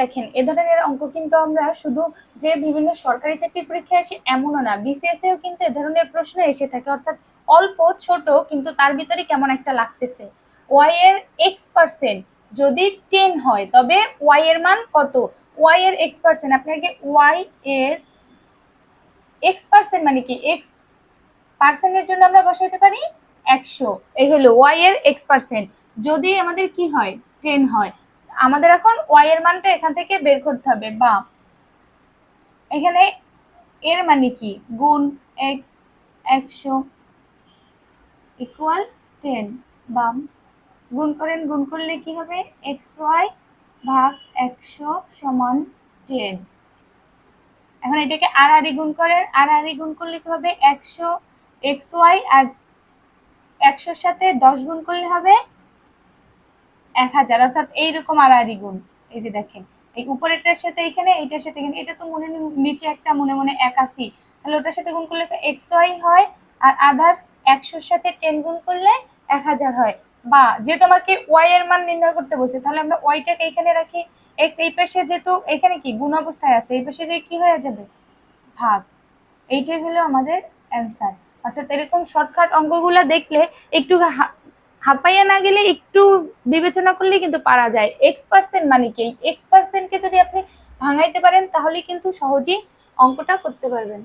দেখেন, এ ধরনের অঙ্ক কিন্তু আমরা শুধু যে বিভিন্ন সরকারি চাকরির পরীক্ষায় আসে এমনও না বিসিএস এও কিন্তু এ ধরনের প্রশ্ন এসে থাকে। অর্থাৎ অল্প, ছোট, কিন্তু তার ভিতরে কেমন একটা লাগতেছে। ওয়াই এর এক্স পার্সেন্ট যদি টেন হয়, তবে ওয়াই এর মান কত? ওয়াই এর এক্স পার্সেন্ট আপনাকে ওয়াই এর এক্স পার্সেন্ট মানে কি? এক্স পার্সেন্টের জন্য আমরা বসাইতে পারি একশো। এই হলো ওয়াই এর এক্স পার্সেন্ট যদি আমাদের কি হয়? টেন হয়। আমাদের এখন ওয়াই এর মানটা এখান থেকে বের করতে হবে, বা এখানে এর মানে কি? গুণ এক্স একশো ইকুয়াল টেন বাম। গুণ করেন, গুণ করলে কি হবে? এক্স ওয়াই ভাগ একশো সমান টেন এখন এটাকে আর আরি গুণ করেন, আর আরি গুণ করলে কি হবে? একশো এক্স ওয়াই আর একশোর সাথে দশ গুণ করলে হবে এক হাজার, অর্থাৎ এইরকম আড়াআড়ি গুণ। এই যে দেখেন, এই উপরেরটার সাথে এখানে, এইটার সাথে এখানে, এটা তো মনে নিচে একটা মনে মনে একাশি। তাহলে ওটার সাথে গুণ করলে এক্স ওয়াই হয়, আর আদার্স একশোর সাথে টেন গুণ করলে এক হাজার হয়। বা যে তোমাকে ওয়াই এর মান নির্ণয় করতে বলছে, তাহলে আমরা ওয়াইটাকে এখানে রাখি। এক্স এই পাশে যেহেতু, এখানে কি? গুণ অবস্থায় আছে, এই পাশে যে কি হয়ে যাবে? ভাগ। এইটাই হলো আমাদের অ্যান্সার অর্থাৎ এরকম শর্টকাট অঙ্কগুলো দেখলে একটু হাঁপাইয়া না গেলে একটু বিবেচনা করলে কিন্তু পারা যায়। এক্স পার্সেন্ট মানে কি? এক্স পার্সেন্টকে যদি আপনি ভাঙাইতে পারেন, তাহলে কিন্তু সহজেই অঙ্কটা করতে পারবেন।